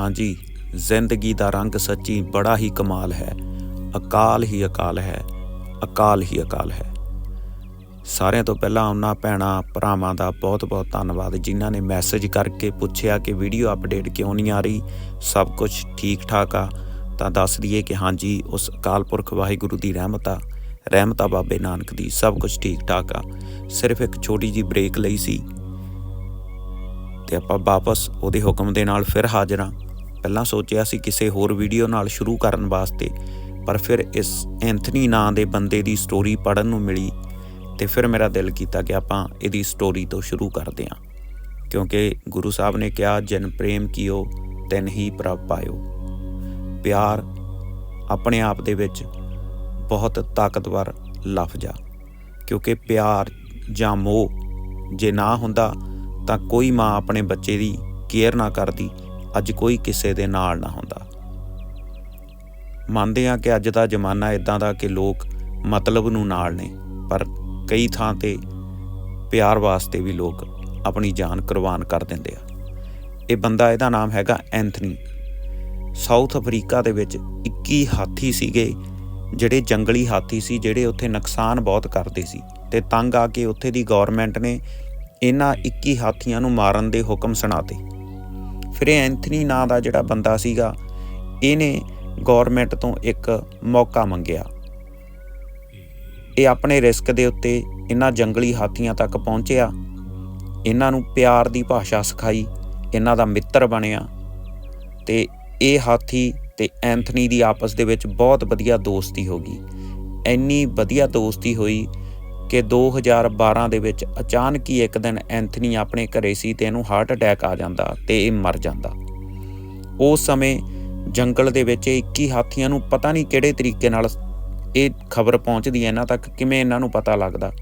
ਹਾਂਜੀ, ਜ਼ਿੰਦਗੀ ਦਾ ਰੰਗ ਸੱਚੀ ਬੜਾ ਹੀ ਕਮਾਲ ਹੈ। ਅਕਾਲ ਹੀ ਅਕਾਲ ਹੈ, ਅਕਾਲ ਹੀ ਅਕਾਲ ਹੈ। ਸਾਰਿਆਂ ਤੋਂ ਪਹਿਲਾਂ ਉਹਨਾਂ ਭੈਣਾਂ ਭਰਾਵਾਂ ਦਾ ਬਹੁਤ-ਬਹੁਤ ਧੰਨਵਾਦ, ਜਿਨ੍ਹਾਂ ਨੇ ਮੈਸੇਜ ਕਰਕੇ ਪੁੱਛਿਆ ਕਿ ਵੀਡੀਓ ਅਪਡੇਟ ਕਿਉਂ ਨਹੀਂ ਆ ਰਹੀ, ਸਭ ਕੁਝ ਠੀਕ ਠਾਕ ਆ। ਤਾਂ ਦੱਸ ਦਈਏ ਕਿ ਹਾਂਜੀ, ਉਸ ਅਕਾਲ ਪੁਰਖ ਵਾਹਿਗੁਰੂ ਦੀ ਰਹਿਮਤ ਆ ਰਹਿਮਤ ਆ ਬਾਬੇ ਨਾਨਕ ਦੀ ਸਭ ਕੁਝ ਠੀਕ ਠਾਕ ਆ। ਸਿਰਫ ਇੱਕ ਛੋਟੀ ਜੀ ਬ੍ਰੇਕ ਲਈ ਸੀ। ਤੇ ਆਪਾਂ ਵਾਪਸ ਉਹਦੇ ਹੁਕਮ ਦੇ ਨਾਲ ਫਿਰ ਹਾਜ਼ਰ ਹਾਂ। ਪਹਿਲਾਂ ਸੋਚਿਆ ਸੀ ਕਿਸੇ ਹੋਰ ਵੀਡੀਓ ਨਾਲ ਸ਼ੁਰੂ ਕਰਨ ਵਾਸਤੇ, ਪਰ ਫਿਰ ਇਸ ਐਂਥਨੀ ਨਾਂ ਦੇ ਬੰਦੇ ਦੀ ਸਟੋਰੀ ਪੜਨ ਨੂੰ ਮਿਲੀ ਤੇ ਫਿਰ ਮੇਰਾ ਦਿਲ ਕੀਤਾ ਕਿ ਆਪਾਂ ਇਹਦੀ ਸਟੋਰੀ ਤੋਂ ਸ਼ੁਰੂ ਕਰਦੇ ਹਾਂ। ਕਿਉਂਕਿ ਗੁਰੂ ਸਾਹਿਬ ਨੇ ਕਿਹਾ, ਜਨ ਪ੍ਰੇਮ ਕੀਓ, ਤਿਨ ਹੀ ਪ੍ਰਭ ਪਾਇਓ। ਪਿਆਰ ਆਪਣੇ ਆਪ ਦੇ ਵਿੱਚ ਬਹੁਤ ਤਾਕਤਵਰ ਲਫ਼ਜ਼ ਆ, ਕਿਉਂਕਿ ਪਿਆਰ ਜਾਂ ਮੋਹ ਜੇ ਨਾ ਹੁੰਦਾ ਤਾਂ ਕੋਈ ਮਾਂ ਆਪਣੇ ਬੱਚੇ ਦੀ ਕੇਅਰ ਨਾ ਕਰਦੀ, ਅੱਜ ਕੋਈ ਕਿਸੇ ਦੇ ਨਾਲ ਨਾ ਹੁੰਦਾ। ਮੰਨਦੇ ਆ ਕਿ ਅੱਜ ਦਾ ਜ਼ਮਾਨਾ ਇਦਾਂ ਦਾ ਕਿ ਲੋਕ ਮਤਲਬ ਨੂੰ ਨਾਲ ਨੇ, ਪਰ ਕਈ ਥਾਂ ਤੇ ਪਿਆਰ ਵਾਸਤੇ ਵੀ ਲੋਕ ਆਪਣੀ ਜਾਨ ਕੁਰਬਾਨ ਕਰ ਦਿੰਦੇ ਆ। ਇਹ ਬੰਦਾ ਇਹਦਾ ਨਾਮ ਹੈਗਾ ਐਂਥਨੀ। ਸਾਊਥ ਅਫਰੀਕਾ ਦੇ ਵਿੱਚ 21 ਹਾਥੀ ਸੀਗੇ, ਜਿਹੜੇ ਜੰਗਲੀ ਹਾਥੀ ਸੀ, ਜਿਹੜੇ ਉੱਥੇ ਨੁਕਸਾਨ ਬਹੁਤ ਕਰਦੇ ਸੀ ਤੇ ਤੰਗ ਆ ਕੇ ਉੱਥੇ ਦੀ ਗਵਰਨਮੈਂਟ ਨੇ ਇਹਨਾਂ 21 ਹਾਥੀਆਂ ਨੂੰ ਮਾਰਨ ਦੇ ਹੁਕਮ ਸੁਣਾਤੇ। ਫਿਰ ਇਹ ਐਂਥਨੀ ਨਾਂ ਦਾ ਜਿਹੜਾ ਬੰਦਾ ਸੀਗਾ, ਇਹਨੇ ਗਵਰਨਮੈਂਟ ਤੋਂ ਇੱਕ ਮੌਕਾ ਮੰਗਿਆ। ਇਹ ਆਪਣੇ ਰਿਸਕ ਦੇ ਉੱਤੇ ਇਹਨਾਂ ਜੰਗਲੀ ਹਾਥੀਆਂ ਤੱਕ ਪਹੁੰਚਿਆ। ਇਹਨਾਂ ਨੂੰ ਪਿਆਰ ਦੀ ਭਾਸ਼ਾ ਸਿਖਾਈ, ਇਹਨਾਂ ਦਾ ਮਿੱਤਰ ਬਣਿਆ। ਤੇ ਇਹ ਹਾਥੀ ਤੇ ਐਂਥਨੀ ਦੀ ਆਪਸ ਦੇ ਵਿੱਚ ਬਹੁਤ ਵਧੀਆ ਦੋਸਤੀ ਹੋ ਗਈ। ਇੰਨੀ ਵਧੀਆ ਦੋਸਤੀ ਹੋਈ ਕਿ 2012 ਦੇ ਵਿੱਚ ਅਚਾਨਕ ਹੀ ਇੱਕ ਦਿਨ ਐਂਥਨੀ ਆਪਣੇ ਘਰੇ ਸੀ ਤੇ ਇਹਨੂੰ ਹਾਰਟ ਅਟੈਕ ਆ ਜਾਂਦਾ ਤੇ ਇਹ ਮਰ ਜਾਂਦਾ। ਉਸ ਸਮੇਂ ਜੰਗਲ ਦੇ ਵਿੱਚ ਇਹ 21 ਹਾਥੀਆਂ ਨੂੰ ਪਤਾ ਨਹੀਂ ਕਿਹੜੇ ਤਰੀਕੇ ਨਾਲ ਇਹ ਖਬਰ ਪਹੁੰਚਦੀ ਹੈ, ਇਹਨਾਂ ਤੱਕ ਕਿਵੇਂ ਇਹਨਾਂ ਨੂੰ ਪਤਾ ਲੱਗਦਾ।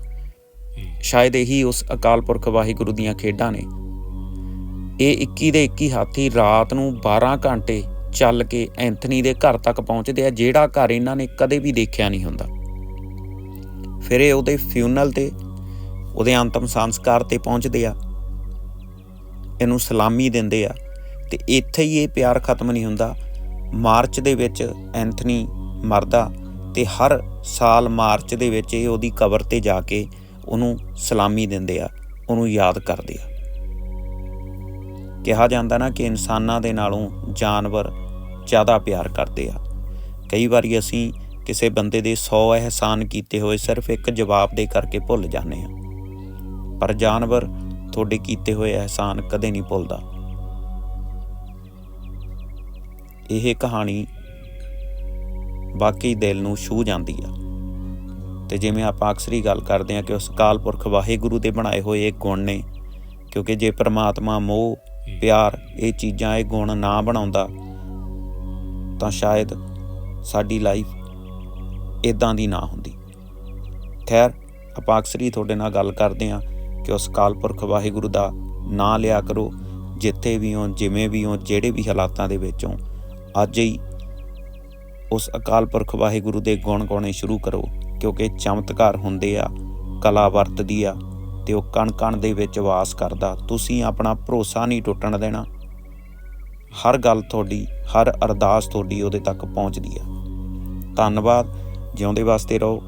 ਸ਼ਾਇਦ ਇਹੀ ਉਸ ਅਕਾਲ ਪੁਰਖ ਵਾਹਿਗੁਰੂ ਦੀਆਂ ਖੇਡਾਂ ਨੇ। ਇਹ 21 ਦੇ 21 ਹਾਥੀ ਰਾਤ ਨੂੰ 12 ਘੰਟੇ ਚੱਲ ਕੇ ਐਂਥਨੀ ਦੇ ਘਰ ਤੱਕ ਪਹੁੰਚਦੇ ਆ, ਜਿਹੜਾ ਘਰ ਇਹਨਾਂ ਨੇ ਕਦੇ ਵੀ ਦੇਖਿਆ ਨਹੀਂ ਹੁੰਦਾ। ਫਿਰ ਇਹ ਉਹਦੇ ਫਿਊਨਲ ਤੇ, ਉਹਦੇ ਅੰਤਮ ਸੰਸਕਾਰ ਤੇ ਪਹੁੰਚਦੇ ਆ। ਇਹਨੂੰ ਸਲਾਮੀ ਦਿੰਦੇ ਆ। ਤੇ ਇੱਥੇ ਹੀ ਇਹ ਪਿਆਰ ਖਤਮ ਨਹੀਂ ਹੁੰਦਾ। ਮਾਰਚ ਦੇ ਵਿੱਚ ਐਂਥਨੀ ਮਰਦਾ ਤੇ ਹਰ ਸਾਲ ਮਾਰਚ ਦੇ ਵਿੱਚ ਇਹ ਉਹਦੀ ਕਬਰ ਤੇ ਜਾ ਕੇ ਉਹਨੂੰ ਸਲਾਮੀ ਦਿੰਦੇ ਆ। ਉਹਨੂੰ ਯਾਦ ਕਰਦੇ ਆ। ਕਿਹਾ ਜਾਂਦਾ ਨਾ ਕਿ ਇਨਸਾਨਾਂ ਦੇ ਨਾਲੋਂ ਜਾਨਵਰ ਜ਼ਿਆਦਾ ਪਿਆਰ ਕਰਦੇ ਆ। ਕਈ ਵਾਰੀ ਅਸੀਂ ਕਿਸੇ ਬੰਦੇ ਦੇ 100 ਅਹਿਸਾਨ ਕੀਤੇ ਹੋਏ ਸਿਰਫ ਇੱਕ ਜਵਾਬ ਦੇ ਕਰਕੇ ਭੁੱਲ ਜਾਂਦੇ ਆ ਪਰ ਜਾਨਵਰ ਤੁਹਾਡੇ ਕੀਤੇ ਹੋਏ ਅਹਿਸਾਨ ਕਦੇ ਨਹੀਂ ਭੁੱਲਦਾ। ਇਹ ਕਹਾਣੀ ਬਾਕੀ ਦਿਲ ਨੂੰ ਛੂ ਜਾਂਦੀ ਆ। ਤੇ ਜਿਵੇਂ ਆਪਾਂ ਅਕਸਰ ਹੀ ਗੱਲ ਕਰਦੇ ਆ ਕਿ ਉਸ ਕਾਲ ਪੁਰਖ ਵਾਹਿਗੁਰੂ ਦੇ ਬਣਾਏ ਹੋਏ ਇਹ ਗੁਣ ਨੇ, ਕਿਉਂਕਿ ਜੇ ਪ੍ਰਮਾਤਮਾ ਮੋਹ, ਪਿਆਰ ਇਹ ਚੀਜ਼ਾਂ, ਇਹ ਗੁਣ ਨਾ ਬਣਾਉਂਦਾ, ਤਾਂ ਸ਼ਾਇਦ ਸਾਡੀ ਲਾਈਫ ਇਦਾਂ ਦੀ ਨਾ ਹੁੰਦੀ। ਖੈਰ, ਆਪਾਂ ਅਕਸਰ ਹੀ ਤੁਹਾਡੇ ਨਾਲ ਗੱਲ ਕਰਦੇ ਆ ਕਿ ਉਸ ਅਕਾਲ ਪੁਰਖ ਵਾਹਿਗੁਰੂ ਦਾ ਨਾਂ ਲਿਆ ਕਰੋ, ਜਿੱਥੇ ਵੀ ਹੋ ਜਿਵੇਂ ਵੀ ਹੋ ਜਿਹੜੇ ਵੀ ਹਾਲਾਤਾਂ ਦੇ ਵਿੱਚ ਹੋ ਅੱਜ ਹੀ ਉਸ ਅਕਾਲ ਪੁਰਖ ਵਾਹਿਗੁਰੂ ਦੇ ਗੁਣ ਗਾਉਣੇ ਸ਼ੁਰੂ ਕਰੋ, ਕਿਉਂਕਿ ਚਮਤਕਾਰ ਹੁੰਦੇ ਆ, ਕਲਾ ਵਰਤਦੀ ਆ, ਤੇ ਉਹ ਕਣ ਕਣ ਦੇ ਵਿੱਚ ਵਾਸ ਕਰਦਾ। ਤੁਸੀਂ ਆਪਣਾ ਭਰੋਸਾ ਨਹੀਂ ਟੁੱਟਣ ਦੇਣਾ। ਹਰ ਗੱਲ ਤੁਹਾਡੀ, ਹਰ ਅਰਦਾਸ ਤੁਹਾਡੀ ਉਹਦੇ ਤੱਕ ਪਹੁੰਚਦੀ ਆ। ਧੰਨਵਾਦ। ਜਿਉਂਦੇ ਵਾਸਤੇ ਰਹੋ।